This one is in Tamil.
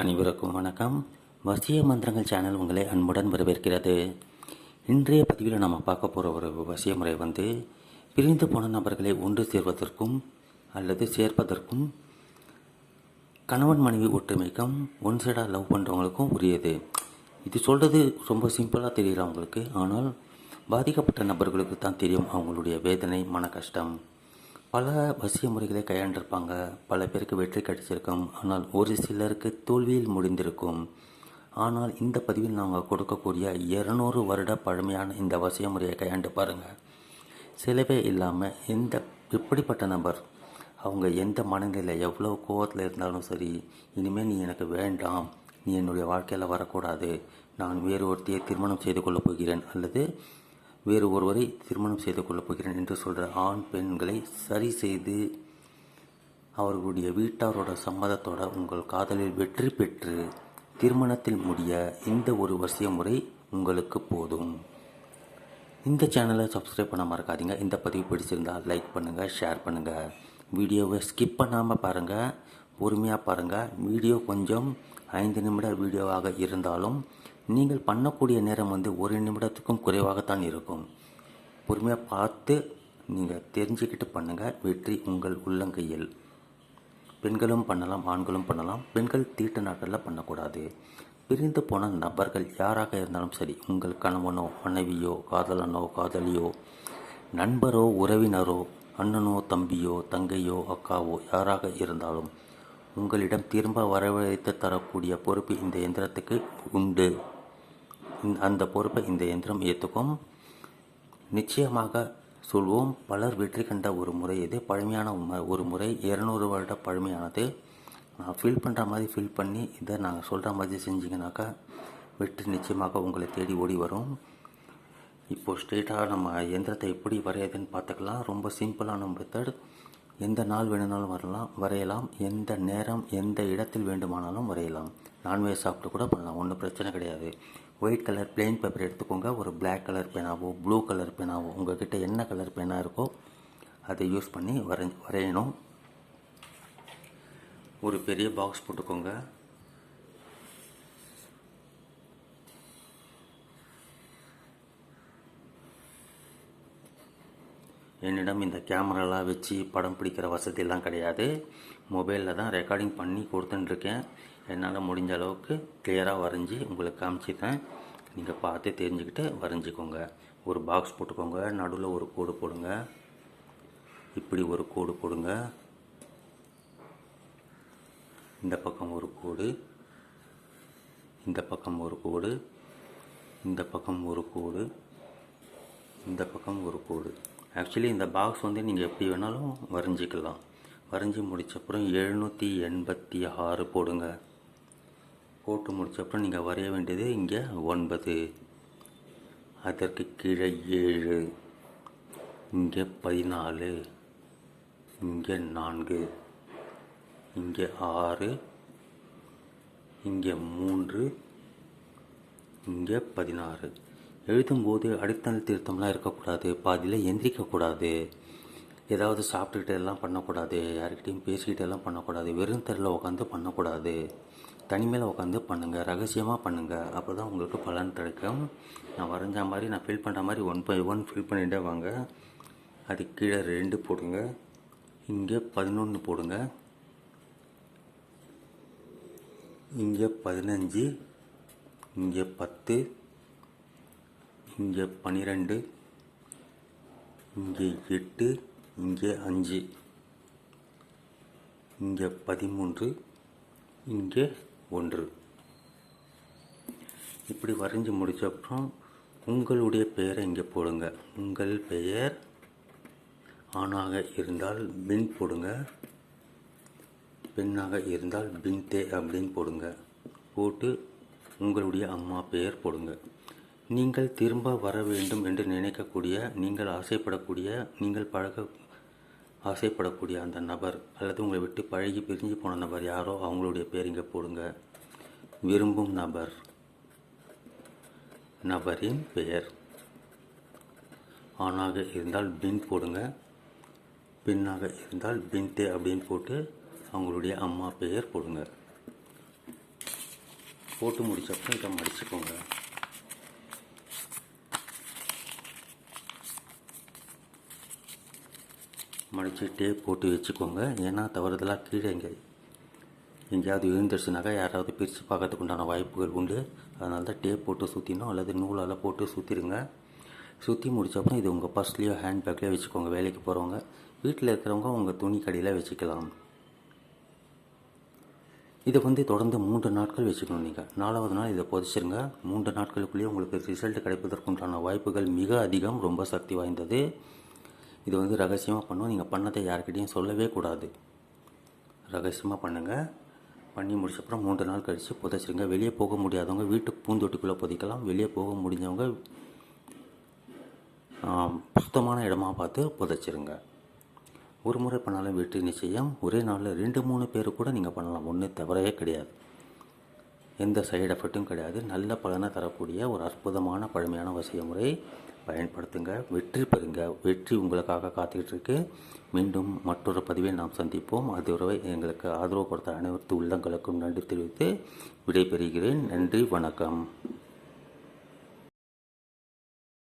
அனைவருக்கும் வணக்கம். வசிய மந்திரங்கள் சேனல் உங்களை அன்புடன் வரவேற்கிறது. இன்றைய பதிவில் நம்ம பார்க்க போகிற ஒரு வசிய முறை வந்து பிரிந்து போன நபர்களை ஒன்று சேர்வதற்கும் அல்லது சேர்ப்பதற்கும் கணவன் மனைவி ஒற்றுமைக்கும் ஒன் சைடாக லவ் பண்ணுறவங்களுக்கும் உரியது. இது சொல்கிறது ரொம்ப சிம்பிளாக தெரியல அவங்களுக்கு. ஆனால் பாதிக்கப்பட்ட நபர்களுக்கு தான் தெரியும் அவங்களுடைய வேதனை மன கஷ்டம். பல வசிய முறைகளை கையாண்டிருப்பாங்க. பல பேருக்கு வெற்றி கிடைச்சிருக்கும். ஆனால் ஒரு சிலருக்கு தோல்வியில் முடிந்திருக்கும். ஆனால் இந்த பதிவில் நாங்கள் கொடுக்கக்கூடிய இருநூறு வருட பழமையான இந்த வசிய முறையை கையாண்டு பாருங்கள் சிலவே இல்லாமல் எந்த இப்படிப்பட்ட நபர் அவங்க எந்த மனநிலையில் எவ்வளோ கோவத்தில் இருந்தாலும் சரி இனிமேல் நீ எனக்கு வேண்டாம் நீ என்னுடைய வாழ்க்கையில் வரக்கூடாது நான் வேறு ஒருத்தையை திருமணம் செய்து கொள்ளப் போகிறேன் அல்லது வேறு ஒருவரை திருமணம் செய்து கொள்ளப் போகிறேன் என்று சொல்கிற ஆண் பெண்களை சரி செய்து அவர்களுடைய வீட்டாரோட சம்மதத்தோட உங்கள் காதலில் வெற்றி பெற்று திருமணத்தில் முடிய இந்த ஒரு வசிய முறை உங்களுக்கு போதும். இந்த சேனலை சப்ஸ்கிரைப் பண்ண மறக்காதீங்க. இந்த பதிவு பிடிச்சிருந்தால் லைக் பண்ணுங்கள் ஷேர் பண்ணுங்கள் வீடியோவை ஸ்கிப் பண்ணாமல் பாருங்கள் பொறுமையாக பாருங்கள் வீடியோ கொஞ்சம் ஐந்து நிமிட வீடியோவாக இருந்தாலும் நீங்கள் பண்ணக்கூடிய நேரம் வந்து ஒரு நிமிடத்துக்கும் குறைவாகத்தான் இருக்கும். பொறுமையாக பார்த்து நீங்கள் தெரிஞ்சுக்கிட்டு பண்ணுங்கள் வெற்றி உங்கள் உள்ளங்கையில். பெண்களும் பண்ணலாம் ஆண்களும் பண்ணலாம். பெண்கள் தீட்டு நாட்களில் பண்ணக்கூடாது. பிரிந்து போன நபர்கள் யாராக இருந்தாலும் சரி உங்கள் கணவனோ மனைவியோ காதலனோ காதலியோ நண்பரோ உறவினரோ அண்ணனோ தம்பியோ தங்கையோ அக்காவோ யாராக இருந்தாலும் உங்களிடம் திரும்ப வரவழைத்து தரக்கூடிய பொறுப்பு இந்த எந்திரத்துக்கு உண்டு. அந்த பொறுப்பை இந்த எந்திரம் ஏற்றுக்கும் நிச்சயமாக சொல்வோம் பலர் வெற்றி கண்ட ஒரு முறை இது. பழமையான ம- ஒரு முறை இருநூறு வருட பழமையானது. நான் ஃபீல் பண்ணுற மாதிரி ஃபீல் பண்ணி இதை நாங்கள் சொல்கிற மாதிரி செஞ்சிங்கனாக்கா வெற்றி நிச்சயமாக உங்களை தேடி ஓடி வரும். இப்போது ஸ்ட்ரெயிட்டாக நம்ம எந்திரத்தை எப்படி வரையுதுன்னு பார்த்துக்கலாம். ரொம்ப சிம்பிளான மெத்தட் எந்த நாள் வேணும்னாலும் வரலாம் வரையலாம். எந்த நேரம் எந்த இடத்தில் வேண்டுமானாலும் வரையலாம். நான்வெஜ் சாப்பிட்டு கூட பண்ணலாம் ஒன்றும் பிரச்சனை கிடையாது. ஒயிட் கலர் பிளெயின் பேப்பர் எடுத்துக்கோங்க. ஒரு பிளாக் கலர் பேனாவோ ப்ளூ கலர் பேனாவோ உங்ககிட்ட என்ன கலர் பேனா இருக்கோ அதை யூஸ் பண்ணி வரைஞ்சி வரையணும். ஒரு பெரிய பாக்ஸ் போட்டுக்கோங்க. என்னிடம் இந்த கேமராலாம் வச்சு படம் பிடிக்கிற வசதியெல்லாம் கிடையாது. மொபைலில் தான் ரெக்கார்டிங் பண்ணி கொடுத்துட்டுருக்கேன். என்னால் முடிஞ்ச அளவுக்கு கிளியராக வரைஞ்சி உங்களுக்கு காமிச்சிட்டேன் நீங்கள் பார்த்து தெரிஞ்சுக்கிட்டு வரைஞ்சிக்கோங்க. ஒரு பாக்ஸ் போட்டுக்கோங்க. நடுவில் ஒரு கோடு போடுங்க. இப்படி ஒரு கோடு போடுங்க. இந்த பக்கம் ஒரு கோடு. இந்த பக்கம் ஒரு கோடு. இந்த பக்கம் ஒரு கோடு. இந்த பக்கம் ஒரு கோடு. ஆக்சுவலி இந்த பாக்ஸ் வந்து நீங்கள் எப்படி வேணாலும் வரைஞ்சிக்கலாம். வரைஞ்சி முடிச்சப்புறம் எழுநூற்றி எண்பத்தி ஆறு போடுங்க. போட்டு முடிச்சப்புறம் நீங்கள் வரைய வேண்டியது இங்கே ஒன்பது. அதற்கு கீழே ஏழு. இங்கே பதினாலு. இங்கே நான்கு. இங்கே ஆறு. இங்கே மூன்று. இங்கே பதினாறு. எழுதும்போது அடித்தல் திருத்தம்லாம் இருக்கக்கூடாது பாதியில் எந்திரிக்கக்கூடாது ஏதாவது சாப்பிட்டுக்கிட்டு எல்லாம் பண்ணக்கூடாது யாருக்கிட்டையும் பேசிக்கிட்டு எல்லாம் பண்ணக்கூடாது வெறும் தெருவில் உட்காந்து பண்ணக்கூடாது தனிமையில் உட்காந்து பண்ணுங்கள் ரகசியமாக பண்ணுங்கள் அப்போ தான் உங்களுக்கு பலன் கிடைக்கும். நான் வரைஞ்ச மாதிரி நான் ஃபில் பண்ணுற மாதிரி ஒன் பை ஒன் ஃபில் பண்ணிகிட்டே வாங்க. அது கீழே ரெண்டு போடுங்க. இங்கே பதினொன்று போடுங்க. இங்கே பதினஞ்சு இங்கே பத்து இங்கே பன்னிரெண்டு இங்கே எட்டு இங்கே அஞ்சு இங்கே பதிமூன்று இங்கே ஒன்று. இப்படி வரைஞ்சி முடிச்ச அப்புறம் உங்களுடைய பெயரை இங்கே போடுங்க. உங்கள் பெயர் ஆணாக இருந்தால் பின் போடுங்க. பெண்ணாக இருந்தால் பின் தே அப்படின்னு போடுங்க. போட்டு உங்களுடைய அம்மா பெயர் போடுங்க. நீங்கள் திரும்ப வர வேண்டும் என்று நினைக்கக்கூடிய நீங்கள் ஆசைப்படக்கூடிய நீங்கள் பழக ஆசைப்படக்கூடிய அந்த நபர் அல்லது உங்களை விட்டு பழகி பிரிஞ்சு போன நபர் யாரோ அவங்களுடைய பேர் இங்கே போடுங்க. விரும்பும் நபர். நபரின் பெயர். ஆணாக இருந்தால் பின் போடுங்க. பெண்ணாக இருந்தால் பின்தே அப்படின்னு போட்டு அவங்களுடைய அம்மா பெயர் போடுங்க. போட்டு முடிச்சப்பறம் இதை மடிச்சுக்கோங்க. மடித்து டேப் போட்டு வச்சுக்கோங்க. ஏன்னா தவறுதலாக கீழே எங்கே எங்கேயாவது விழுந்துருச்சுனாக்கா யாராவது பிரித்து பார்க்கறதுக்கு உண்டான வாய்ப்புகள் உண்டு. அதனால தான் டேப் போட்டு சுற்றினோம் அல்லது நூலால் போட்டு சுற்றிடுங்க சுற்றி முடிச்சப்பறம் இது உங்கள் பர்ஸ்லேயோ ஹேண்ட்பேக்லேயோ வச்சுக்கோங்க. வேலைக்கு போகிறவங்க வீட்டில் இருக்கிறவங்க உங்கள் துணி கடையில் வச்சுக்கலாம். இதை வந்து தொடர்ந்து மூன்று நாட்கள் வச்சுக்கணும் நீங்கள் நாலாவது நாள் இதை புதைச்சிருங்க. மூன்று நாட்களுக்குள்ளேயே உங்களுக்கு ரிசல்ட் கிடைப்பதற்குண்டான வாய்ப்புகள் மிக அதிகம். ரொம்ப சக்தி வாய்ந்தது. இது வந்து ரகசியமாக பண்ணும். நீங்கள் பண்ணதை யார்கிட்டையும் சொல்லவே கூடாது. ரகசியமாக பண்ணுங்கள் பண்ணி முடிச்சப்பறம் மூன்று நாள் கழித்து புதைச்சிருங்க. வெளியே போக முடியாதவங்க வீட்டுக்கு பூந்தொட்டிக்குள்ளே புதைக்கலாம். வெளியே போக முடிஞ்சவங்க சுத்தமான இடமா பார்த்து புதைச்சிருங்க. ஒரு முறை பண்ணாலும் வீட்டு நிச்சயம். ஒரே நாளில் ரெண்டு மூணு பேர் கூட நீங்கள் பண்ணலாம். ஒன்று தவறே கிடையாது. எந்த சைடு எஃபெக்ட்டும் கிடையாது. நல்ல பலனை தரக்கூடிய ஒரு அற்புதமான பழமையான வசிய முறை. பயன்படுத்துங்க. வெற்றி பெறுங்க. வெற்றி உங்களுக்காக காத்துக்கிட்டு இருக்கு மீண்டும் மற்றொரு பதிவை நாம் சந்திப்போம். அதுவரை எங்களுக்கு ஆதரவு கொடுத்த அனைத்து உள்ளங்களுக்கும் நன்றி தெரிவித்து விடைபெறுகிறேன். நன்றி. வணக்கம்.